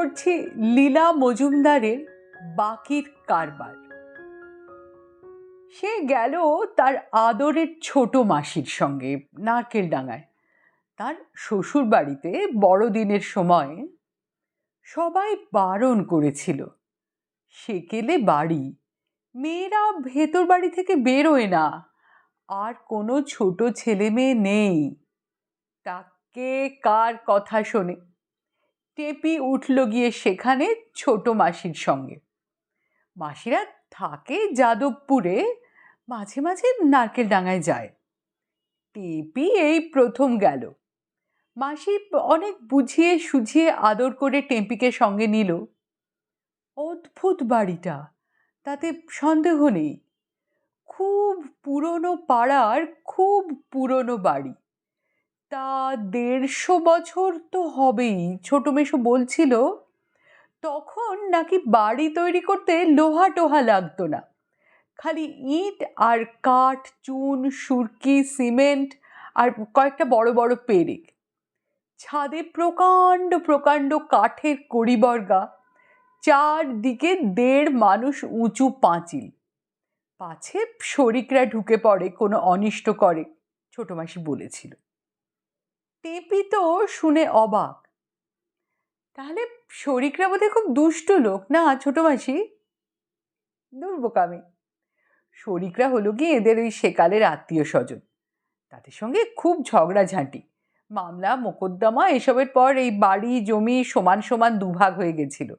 করছি লীলা মজুমদারের বাকির কারবার। সে গেল তার আদরের ছোট মাসির সঙ্গে নারকেল ডাঙায় তার শ্বশুর বাড়িতে বড়দিনের সময় সবাই বারণ করেছিল। সেকেলে বাড়ি, মেয়েরা ভেতর বাড়ি থেকে বেরোয় না, আর কোনো ছোট ছেলে মেয়ে নেই। তাকে কার কথা শোনে? টেপি উঠল গিয়ে সেখানে ছোট মাসির সঙ্গে। মাসিরা থাকে যাদবপুরে, মাঝে মাঝে নারকেল ডাঙায় যায়। টেপি এই প্রথম গেল। মাসি অনেক বুঝিয়ে সুঝিয়ে আদর করে টেম্পিকে সঙ্গে নিল। অদ্ভুত বাড়িটা, তাতে সন্দেহ নেই। খুব পুরনো পাড়ার, খুব পুরনো বাড়ি। তা দেড়শো বছর তো হবেই। ছোট মেশো বলছিল, তখন নাকি বাড়ি তৈরি করতে লোহা টোহা লাগতো না। খালি ইট আর কাঠ, চুন, সুরকি, সিমেন্ট আর কয়েকটা বড় বড় পেরেক। ছাদে প্রকাণ্ড প্রকাণ্ড কাঠের কড়িবর্গা চারদিকে দেড় মানুষ উঁচু পাঁচিল। পাছে শরিকরা ঢুকে পড়ে, কোনো অনিষ্ট করে, ছোট মাসি বলেছিল। টেপি তো শুনে অবাক। তাহলে শরিকরা বোধহয় খুব দুষ্ট লোক না ছোট মাসি? দুর্বোকামি শরিকরা হলো কি এদের ওই সেকালের আত্মীয় স্বজন। তাদের সঙ্গে খুব ঝগড়াঝাঁটি মামলা, মোকদ্দমা এসবের পর এই বাড়ি, জমি সমান সমান দুভাগ হয়ে গেছিল।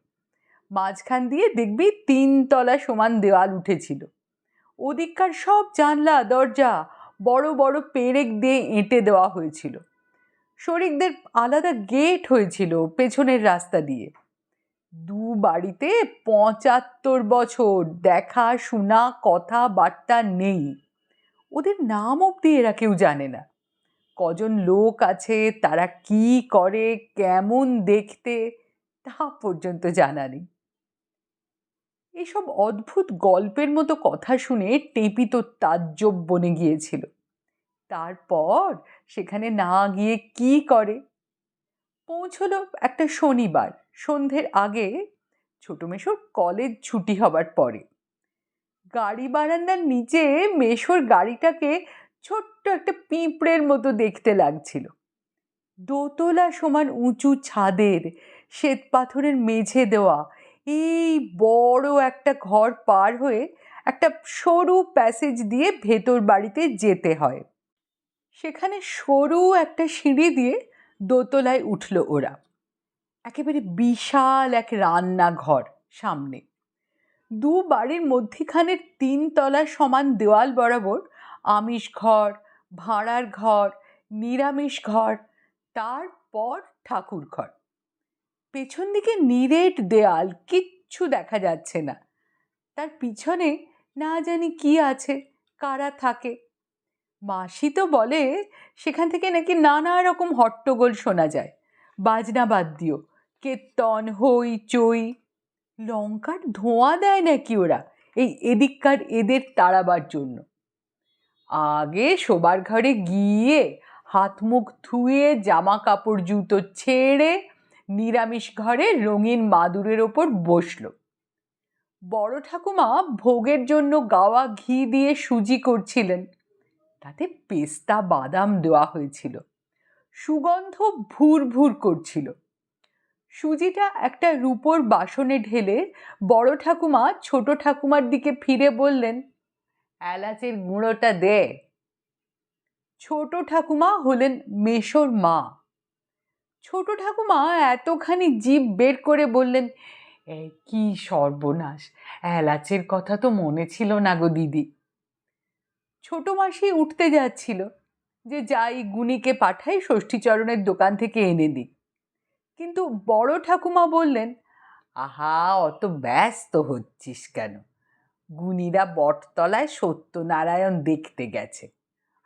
মাঝখান দিয়ে দেখবি তিনতলা সমান দেওয়াল উঠেছিল। ওদিককার সব জানলা, দরজা বড় বড় পেরেক দিয়ে এঁটে দেওয়া হয়েছিল। শরিকদের আলাদা গেট হয়েছিল পেছনের রাস্তা দিয়ে। দু বাড়িতে পঁচাত্তর বছর দেখা, শোনা, কথা, বার্তা নেই। ওদের নাম অব্দি এরা কেউ জানে না। কজন লোক আছে, তারা কি করে, কেমন দেখতে, তা পর্যন্ত জানা নেই। এসব অদ্ভুত গল্পের মতো কথা শুনে টেপি তো তাজ্জব বনে গিয়েছিল। তারপর সেখানে না গিয়ে কি করে? পৌঁছলো একটা শনিবার। সন্ধ্যের আগে ছোট মেশোর কলেজ ছুটি হবার পরে। গাড়ি বারান্দার নিচে মেশোর গাড়িটাকে ছোট্ট একটা পিঁপড়ের মতো দেখতে লাগছিল। দোতলা সমান উঁচু ছাদের, শ্বেত পাথরের মেঝে দেওয়া, এই বড় একটা ঘর পার হয়ে একটা সরু প্যাসেজ দিয়ে ভেতর বাড়িতে যেতে হয়। সেখানে সরু একটা সিঁড়ি দিয়ে দোতলায় উঠল ওরা। একেবারে বিশাল এক রান্নাঘর সামনে। দু বাড়ির মধ্যিখানের তিনতলা সমান দেওয়াল বরাবর আমিষ ঘর, ভাঁড়ার ঘর, নিরামিষ ঘর, তারপর ঠাকুর ঘর। পেছন দিকে নিরেট দেয়াল কিচ্ছু দেখা যাচ্ছে না। তার পিছনে না জানি কি আছে, কারা থাকে মাসি তো বলে, সেখান থেকে নাকি নানা রকম হট্টগোল শোনা যায়। বাজনা বাদ দিও। কীর্তন, হই, চই। লঙ্কার ধোঁয়া দেয় নাকি ওরা এই এদিককার এদের তাড়াবার জন্য? আগে শোবার ঘরে গিয়ে হাত মুখ ধুয়ে জামা কাপড়, জুতো ছেড়ে নিরামিষ ঘরে রঙিন মাদুরের ওপর বসল। বড় ঠাকুমা ভোগের জন্য গাওয়া ঘি দিয়ে সুজি করছিলেন। তাতে পেস্তা বাদাম দেওয়া হয়েছিল। সুগন্ধ ভুর ভুর করছিল। সুজিটা একটা রূপোর বাসনে ঢেলে বড় ঠাকুমা ছোট ঠাকুমার দিকে ফিরে বললেন, এলাচের গুঁড়োটা দে। ছোট ঠাকুমা হলেন মেশোর মা। ছোট ঠাকুমা এতখানি জিভ বের করে বললেন কি সর্বনাশ, এলাচের কথা তো মনে ছিল না গো দিদি। ছোট মাসি উঠতে যাচ্ছিল যে যাই গুণীকে পাঠাই ষষ্ঠীচরণের দোকান থেকে এনে দিই। কিন্তু বড় ঠাকুমা বললেন আহা অত ব্যস্ত হচ্ছিস কেন? গুণীরা বটতলায় সত্যনারায়ণ দেখতে গেছে।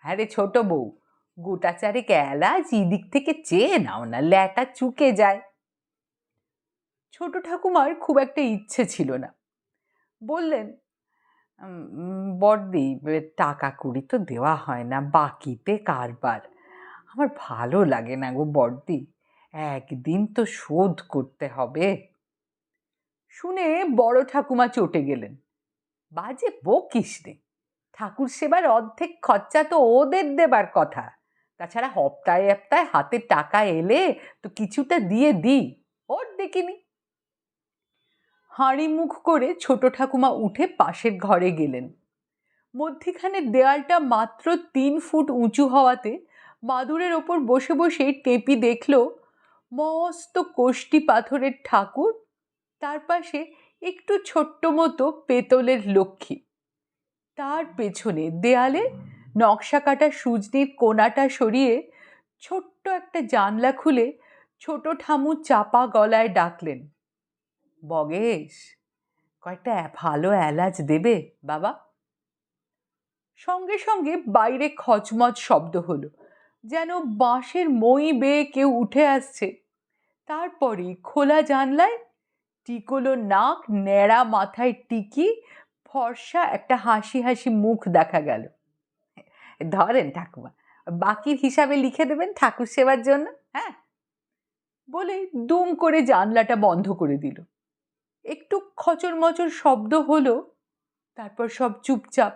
আরে ছোট বউ গোটা চারেক এলাচ দিক থেকে চেয়ে নাও না ল্যাটা চুকে যায়। ছোট ঠাকুমার খুব একটা ইচ্ছে ছিল না। বললেন "উম, বড়দি টাকা কুড়ি তো দেওয়া হয় না, বাকিতে কারবার। আমার ভালো লাগে না গো বড়দি একদিন তো শোধ করতে হবে। শুনে বড় ঠাকুমা চটে গেলেন। বাজে বকিস রে, ঠাকুর সেবার অর্ধেক খরচা তো ওদের দেবার কথা। তাছাড়া হপ্তায় হপ্তায় হাতে টাকা এলে তো কিছুটা দিয়ে দিই, ওর দেখিনি। হাঁড়ি মুখ করে ছোট ঠাকুমা উঠে পাশের ঘরে গেলেন। মধ্যিখানের দেয়ালটা মাত্র তিন ফুট উঁচু হওয়াতে মাদুরের ওপর বসে বসে টেপি দেখল মস্ত কোষ্টি পাথরের ঠাকুর, তার পাশে একটু ছোট্ট মতো পেতলের লক্ষ্মী। তার পেছনে দেয়ালে নকশা কাটা সুজনির কোনাটা সরিয়ে ছোট্ট একটা জানলা খুলে ছোট ঠামু চাপা গলায় ডাকলেন। বগেশ, কয়েকটা ভালো এলাচ দেবে, বাবা? সঙ্গে সঙ্গে বাইরে খচমচ শব্দ হলো, যেন বাঁশের মই বেয়ে কেউ উঠে আসছে। তারপরে খোলা জানলায় টিকলো নাক, ন্যাড়া মাথায় টিকি, ফর্সা একটা হাসি হাসি মুখ দেখা গেল। ধরেন ঠাকুমা, বাকির হিসাবে লিখে দেবেন ঠাকুর সেবার জন্য হ্যাঁ? বলে দুম করে জানলাটা বন্ধ করে দিল। একটু খচর মচর শব্দ হলো তারপর সব চুপচাপ।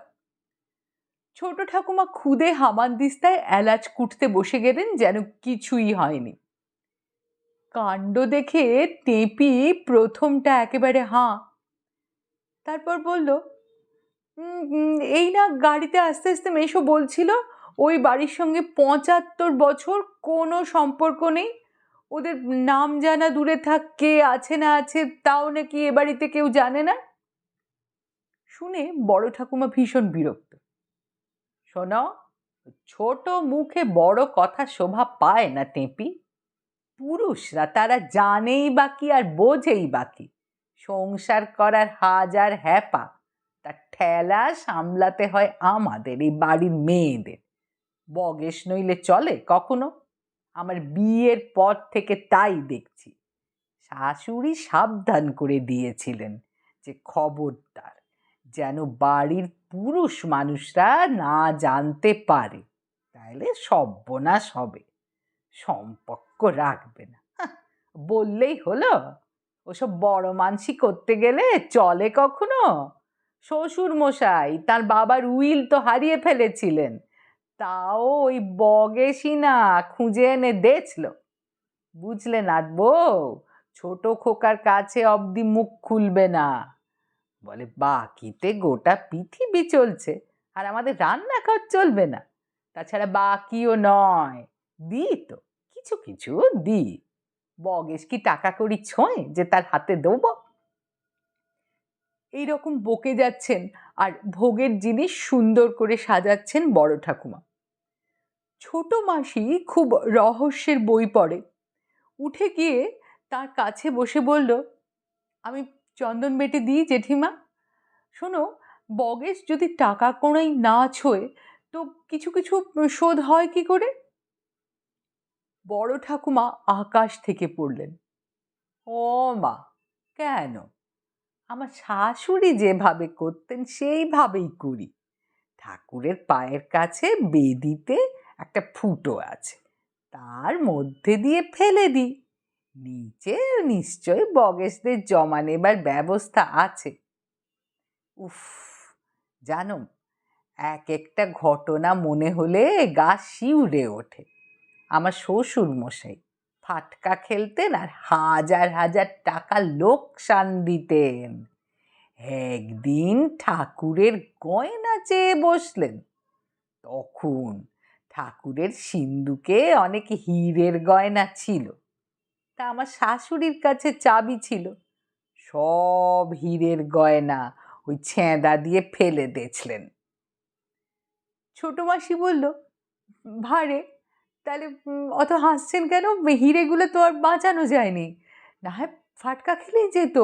ছোট ঠাকুমা খুদে হামানদিস্তায় এলাচ কুটতে বসে গেলেন যেন কিছুই হয়নি। কাণ্ড দেখে তেপি প্রথমটা একেবারে হাঁ। তারপর বলল "উম, উম, এই না গাড়িতে আস্তে আস্তে মেশো বলছিল ওই বাড়ির সঙ্গে পঁচাত্তর বছর কোনো সম্পর্ক নেই। ওদের নাম জানা দূরে থাক, কে আছে না আছে, তাও নাকি এ বাড়িতে কেউ জানে না? শুনে বড় ঠাকুমা ভীষণ বিরক্ত। শোনো, ছোট মুখে বড় কথা শোভা পায় না টেপি। পুরুষরা তারা জানেই বাকি আর বোঝেই বাকি সংসার করার হাজার হ্যাপা তার ঠেলা সামলাতে হয় আমাদের, এই বাড়ির মেয়েদের। বগেশ নইলে চলে কখনো? আমার বিয়ের পর থেকে তাই দেখছি। শাশুড়ি সাবধান করে দিয়েছিলেন যে খবরদার যেন বাড়ির পুরুষ মানুষরা না জানতে পারে। তাইলে সর্বনাশ হবে, সম্পর্ক রাখবে না। বললেই হলো, ওসব বড় মানসি করতে গেলে চলে কখনো? শ্বশুর মশাই তার বাবার উইল তো হারিয়ে ফেলেছিলেন। তাও ওই বগেসি না খুঁজে এনে দেখল। বুঝলে নাথ বউ, ছোট খোকার কাছে অবধি মুখ খুলবে না। বলে, বাকিতে গোটা পৃথিবী চলছে, আর আমাদের রান্না রান্নাঘর চলবে না। তাছাড়া বাকিও নয়। দিই তো, কিছু কিছু দিই। বগেশ কি টাকা করি ছোঁয় যে তার হাতে দেবো? এইরকম বকে যাচ্ছেন আর ভোগের জিনিস সুন্দর করে সাজাচ্ছেন বড় ঠাকুমা। ছোট মাসি খুব রহস্যের বই পড়ে। উঠে গিয়ে তার কাছে বসে বলল, আমি চন্দন বেটে দিই জেঠিমা। শোনো, বগেশ যদি টাকা কোড়াই না ছোয়, তো কিছু কিছু শোধ হয় কি করে? বড় ঠাকুমা আকাশ থেকে পড়লেন। ও মা, কেন? আমার শাশুড়ি যেভাবে করতেন, সেইভাবেই করি। ঠাকুরের পায়ের কাছে বেদিতে একটা ফুটো আছে। তার মধ্যে দিয়ে ফেলে দিই। নিচে নিশ্চয় বগেশদের জমা নেবার ব্যবস্থা আছে। উফ, জানো এক একটা ঘটনা মনে হলে গা শিউরে ওঠে। আমার শ্বশুর মশাই ফাটকা খেলতেন আর হাজার হাজার টাকা লোকসান দিতেন। একদিন ঠাকুরের গয়না চেয়ে বসলেন। তখন ঠাকুরের সিন্ধুকে অনেক হীরের গয়না ছিল। তা আমার শাশুড়ির কাছে চাবি ছিল। সব হীরের গয়না ওই ছেঁদা দিয়ে ফেলে দিয়েছিলেন। ছোট মাসি বলল, ভারে, তাহলে অত হাসছেন কেন? হিরেগুলো তো আর বাঁচানো যায়নি। না হয় ফাটকা খেলেই যেত,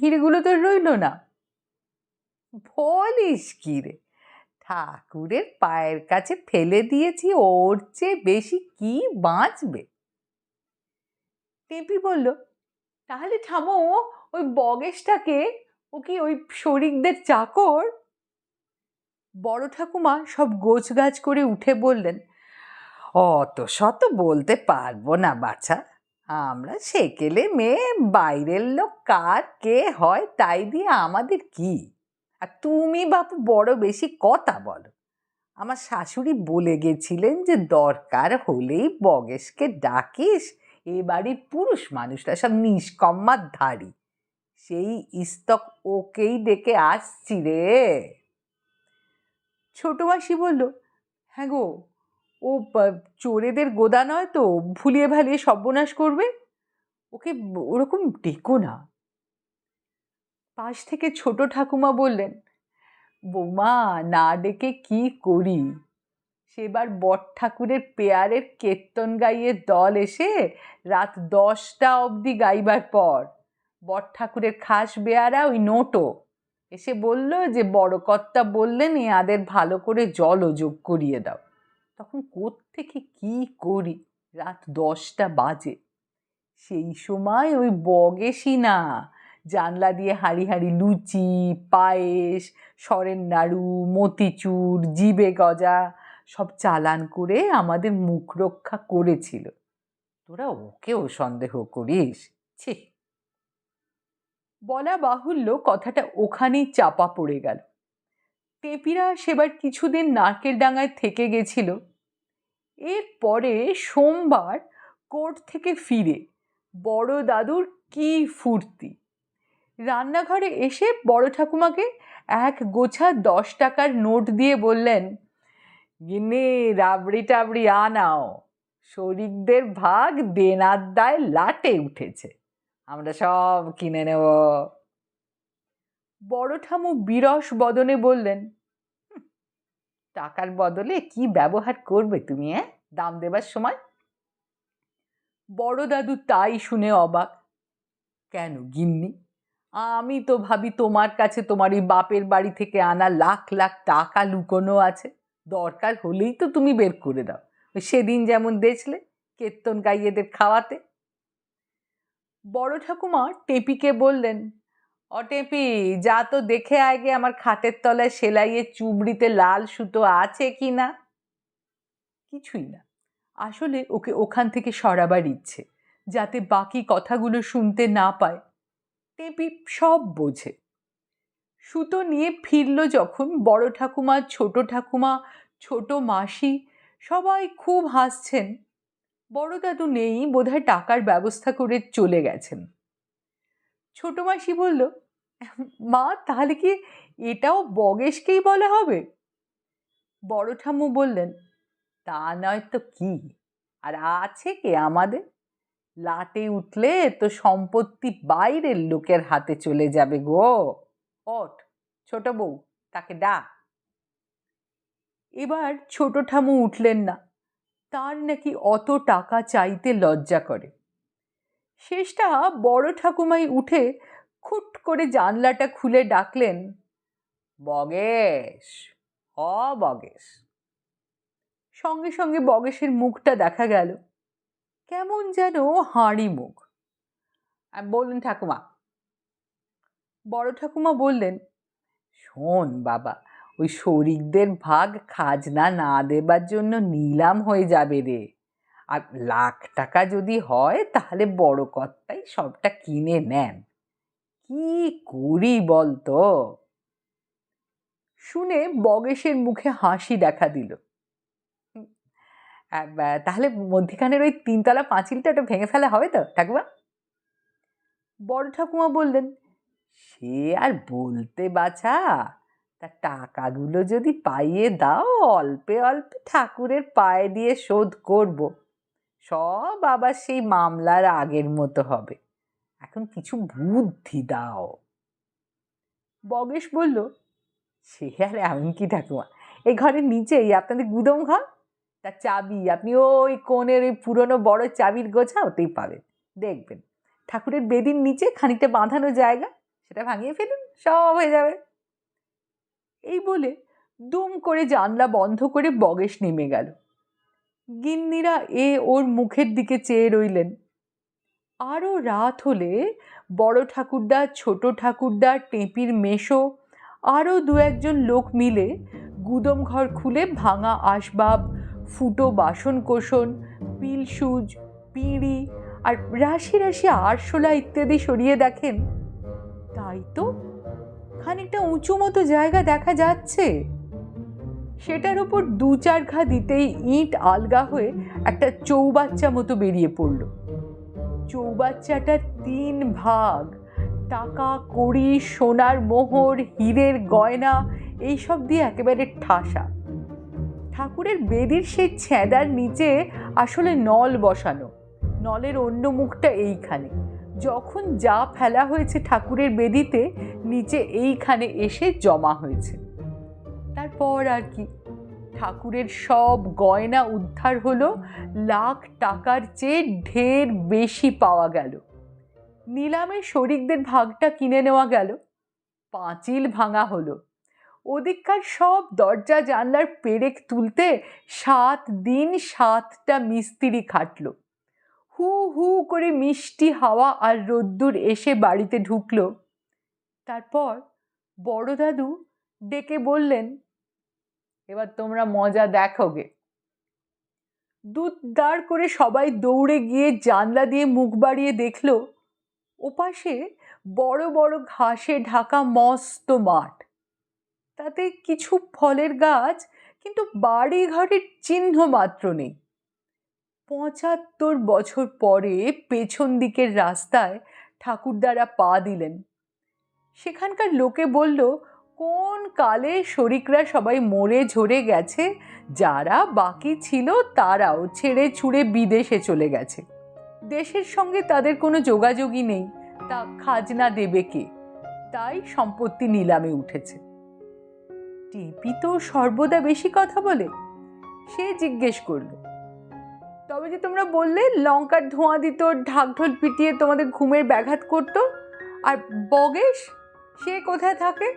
হিরেগুলো তো রইল না। বলিস কি রে? ঠাকুরের পায়ের কাছে ফেলে দিয়েছি, ওর চেয়ে বেশি কি বাঁচবে? টেপি বলল, তাহলে ঠামো ওই বগেশটাকে, ও কি ওই শরিকদের চাকর? বড় ঠাকুমা সব গোছগাছ করে উঠে বললেন, অত শত বলতে পারব না বাছা, আমরা সেকেলে মেয়ে, বাইরের লোক কার, কে হয়, তাই দিয়ে আমাদের কি? আর তুমি বাপু বড় বেশি কথা বলো। আমার শাশুড়ি বলে গেছিলেন যে, দরকার হলেই বগেশকে ডাকিস, এ বাড়ির পুরুষ মানুষরা সব নিষ্কম্মার ধারী। সেই ইস্তক ওকেই ডেকে আসছি রে। ছোট মাসি বলল হ্যাঁ গো, ও চোরেদের গোদা নয় তো, ভুলিয়ে ভালিয়ে সর্বনাশ করবে? ওকে ওরকম ডেকো না। পাশ থেকে ছোট ঠাকুমা বললেন, বৌমা, না ডেকে কি করি? সেবার বট ঠাকুরের পেয়ারের কীর্তন গাইয়ে দল এসে রাত দশটা অবধি গাইবার পর বট ঠাকুরের খাস বেয়ারা ওই নোটো এসে বলল যে, বড় কর্তা বললেন এদের ভালো করে জল যোগ করিয়ে দাও। তখন কোত্থেকে কি করি? রাত দশটা বাজে। সেই সময় ওই বগেসি না জানলা দিয়ে হাঁড়ি হাঁড়ি লুচি, পায়েস সরেন নাড়ু, মতিচুর, জিবে গজা সব চালান করে আমাদের মুখ রক্ষা করেছিল। তোরা ওকেও সন্দেহ করিস? ছি। বলা বাহুল্য কথাটা ওখানেই চাপা পড়ে গেল। টেপিরা সেবার কিছুদিন নারকেল ডাঙায় থেকে গেছিল। এরপরে সোমবার কোর্ট থেকে ফিরে বড় দাদুর কি ফুর্তি। রান্নাঘরে এসে বড় ঠাকুমাকে এক গোছা দশ টাকার নোট দিয়ে বললেন, গিন্নি রাবড়ি টাবড়ি আনাও। শরিকদের ভাগ দেনার দায় লাটে উঠেছে। আমরা সব কিনে নেব। বড় ঠামু বিরস বদনে বললেন টাকার বদলে কি ব্যবহার করবে তুমি হ্যাঁ দাম দেবার সময়? বড় দাদু তাই শুনে অবাক, কেন গিন্নি? আমি তো ভাবি তোমার কাছে তোমার ওই বাপের বাড়ি থেকে আনা লাখ লাখ টাকা লুকোনো আছে। দরকার হলেই তো তুমি বের করে দাও। সেদিন যেমন দেখলে কীর্তন গাইয়েদের খাওয়াতে। বড় ঠাকুমা টেপিকে বললেন অ টেপি, যা তো দেখে আগে আমার খাটের তলায় সেলাইয়ের চুবড়িতে লাল সুতো আছে কি না? কিছুই না। আসলে ওকে ওখান থেকে সরাবার ইচ্ছে, যাতে বাকি কথাগুলো শুনতে না পায়। টেপি সব বোঝে। সুতো নিয়ে ফিরল যখন বড় ঠাকুমা, ছোট ঠাকুমা, ছোট মাসি, সবাই খুব হাসছেন। বড় দাদু নেই, বোধহয় টাকার ব্যবস্থা করে চলে গেছেন। ছোট মাসি বলল, মা, তাহলে কি এটাও বগেশকেই বলা হবে? বড় ঠাম্মু বললেন, তা নয় তো কি, আর আছে কে আমাদের? লাটে উঠলে তো সম্পত্তি বাইরের লোকের হাতে চলে যাবে গো। ওঠ, ছোট বউ, তাকে ডাক। এবার ছোট ঠামু উঠলেন না। তার নাকি অত টাকা চাইতে লজ্জা করে। শেষটা বড় ঠাকুমাই উঠে খুট করে জানলাটা খুলে ডাকলেন, বগেশ অ বগেশ। সঙ্গে সঙ্গে বগেশের মুখটা দেখা গেল। কেমন যেন হাঁড়ি মুখ। বলুন ঠাকুমা। বড় ঠাকুমা বললেন, শোন বাবা, ওই শরিকদের ভাগ খাজনা না দেবার জন্য নিলাম হয়ে যাবে রে। আর লাখ টাকা যদি হয়, তাহলে বড় কর্তাই সবটা কিনে নেন। কি করি বলতো? শুনে বগেশের মুখে হাসি দেখা দিল। তাহলে মধ্যিখানের ওই তিনতলা পাঁচিলটা ওটা ভেঙে ফেলা হবে তো, ঠাকুমা? বড় ঠাকুমা বললেন, সে আর বলতে বাছা, তা টাকাগুলো যদি পাইয়ে দাও, অল্পে অল্পে ঠাকুরের পায়ে দিয়ে শোধ করব। সব আবার সেই মামলার আগের মতো হবে। এখন কিছু বুদ্ধি দাও। বগেশ বলল, সে আর এমন কি ঠাকুমা? এই ঘরের নিচেই, আপনাদের গুদম ঘর? তার চাবি, আপনি ওই কোণের ওই পুরনো বড় চাবির গোছা ওতেই পাবেন। দেখবেন। ঠাকুরের বেদির নিচে খানিকটা বাঁধানো জায়গা, সেটা ভাঙিয়ে ফেলুন, সব হয়ে যাবে। এই বলে দুম করে জানলা বন্ধ করে বগেশ নেমে গেল। গিন্নিরা এ ওর মুখের দিকে চেয়ে রইলেন। আরও রাত হলে বড় ঠাকুরদা, ছোট ঠাকুরদা, টেপির মেশো আরও দু একজন লোক মিলে গুদম ঘর খুলে ভাঙা আসবাব ফুটো বাসন কোষণ পিলসুজ পিঁড়ি আর রাশি রাশি আরশোলা ইত্যাদি সরিয়ে দেখেন। তাই তো খানিকটা উঁচু মতো জায়গা দেখা যাচ্ছে। সেটার উপর দু চার ঘা দিতেই ইট আলগা হয়ে একটা চৌবাচ্চা মতো বেরিয়ে পড়ল। চৌবাচ্চাটার তিন ভাগ, টাকা, কড়ি, সোনার মোহর, হীরের গয়না, এইসব দিয়ে একেবারে ঠাসা। ঠাকুরের বেদির সেই ছেঁদার নিচে আসলে নল বসানো। নলের অন্য মুখটা এইখানে। যখন যা ফেলা হয়েছে ঠাকুরের বেদিতে, নিচে এইখানে এসে জমা হয়েছে। তারপর আর কি? ঠাকুরের সব গয়না উদ্ধার হলো, লাখ টাকার চেয়ে ঢের বেশি পাওয়া গেল। নিলামে শরিকদের ভাগটা কিনে নেওয়া গেল, পাঁচিল ভাঙা হলো। ওদিককার সব দরজা জানলার পেরেক তুলতে সাত দিন সাতটা মিস্ত্রি খাটলো। হু হু করে মিষ্টি হাওয়া আর রোদ্দুর এসে বাড়িতে ঢুকলো। তারপর বড় দাদু ডেকে বললেন, এবার তোমরা মজা দেখো গে। দুধ দাঁড় করে সবাই দৌড়ে গিয়ে জানলা দিয়ে মুখ বাড়িয়ে দেখল, ওপাশে বড় বড় ঘাসে ঢাকা মস্ত মাঠ। তাতে কিছু ফলের গাছ, কিন্তু বাড়ি ঘরের চিহ্ন মাত্র নেই। পঁচাত্তর বছর পরে পেছন দিকের রাস্তায় ঠাকুরদারা পা দিলেন। সেখানকার লোকে বলল, কোন কালে শরিকরা সবাই মরে ঝরে গেছে, যারা বাকি ছিল তারাও ছেড়ে ছুড়ে বিদেশে চলে গেছে। দেশের সঙ্গে তাদের কোনো যোগাযোগই নেই, তা খাজনা দেবে কে? তাই সম্পত্তি নিলামে উঠেছে। টিপি তো সর্বদা বেশি কথা বলে। সে জিজ্ঞেস করল, তবে যে তোমরা বললে লঙ্কার ধোঁয়া দিত, ঢাকঢোল পিটিয়ে তোমাদের ঘুমের ব্যাঘাত করত, আর বগেশ, সে কোথায় থাকে?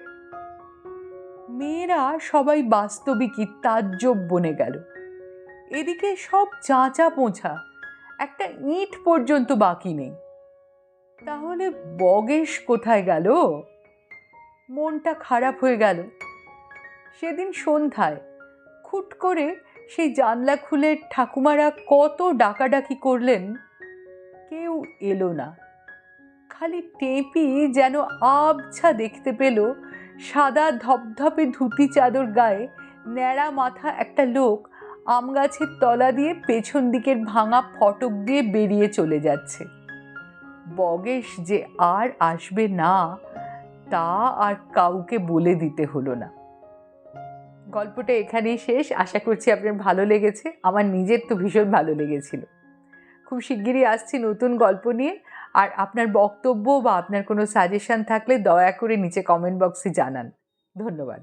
মেয়েরা সবাই বাস্তবিকই তাজ্জব বনে গেল। এদিকে সব চাঁচা পোঁছা, একটা ইট পর্যন্ত বাকি নেই। তাহলে বগেশ কোথায় গেল? মনটা খারাপ হয়ে গেল। সেদিন সন্ধ্যায়। খুট করে সেই জানলা খুলে ঠাকুমারা কত ডাকাডাকি করলেন, কেউ এলো না। খালি টেপি যেন আবছা দেখতে পেল, সাদা ধপধপে ধুতি চাদর গায়ে ন্যাড়া মাথা একটা লোক আম গাছের তলা দিয়ে পেছন দিকের ভাঙা ফটক দিয়ে বেরিয়ে চলে যাচ্ছে। বগেশ যে আর আসবে না, তা আর কাউকে বলে দিতে হলো না। গল্পটা এখানেই শেষ। আশা করছি আপনার ভালো লেগেছে। আমার নিজের তো ভীষণ ভালো লেগেছিল। খুব শিগগিরই আসছি নতুন গল্প নিয়ে। আর আপনার বক্তব্য বা আপনার কোনো সাজেশান থাকলে দয়া করে নিচে কমেন্ট বক্সে জানান। ধন্যবাদ।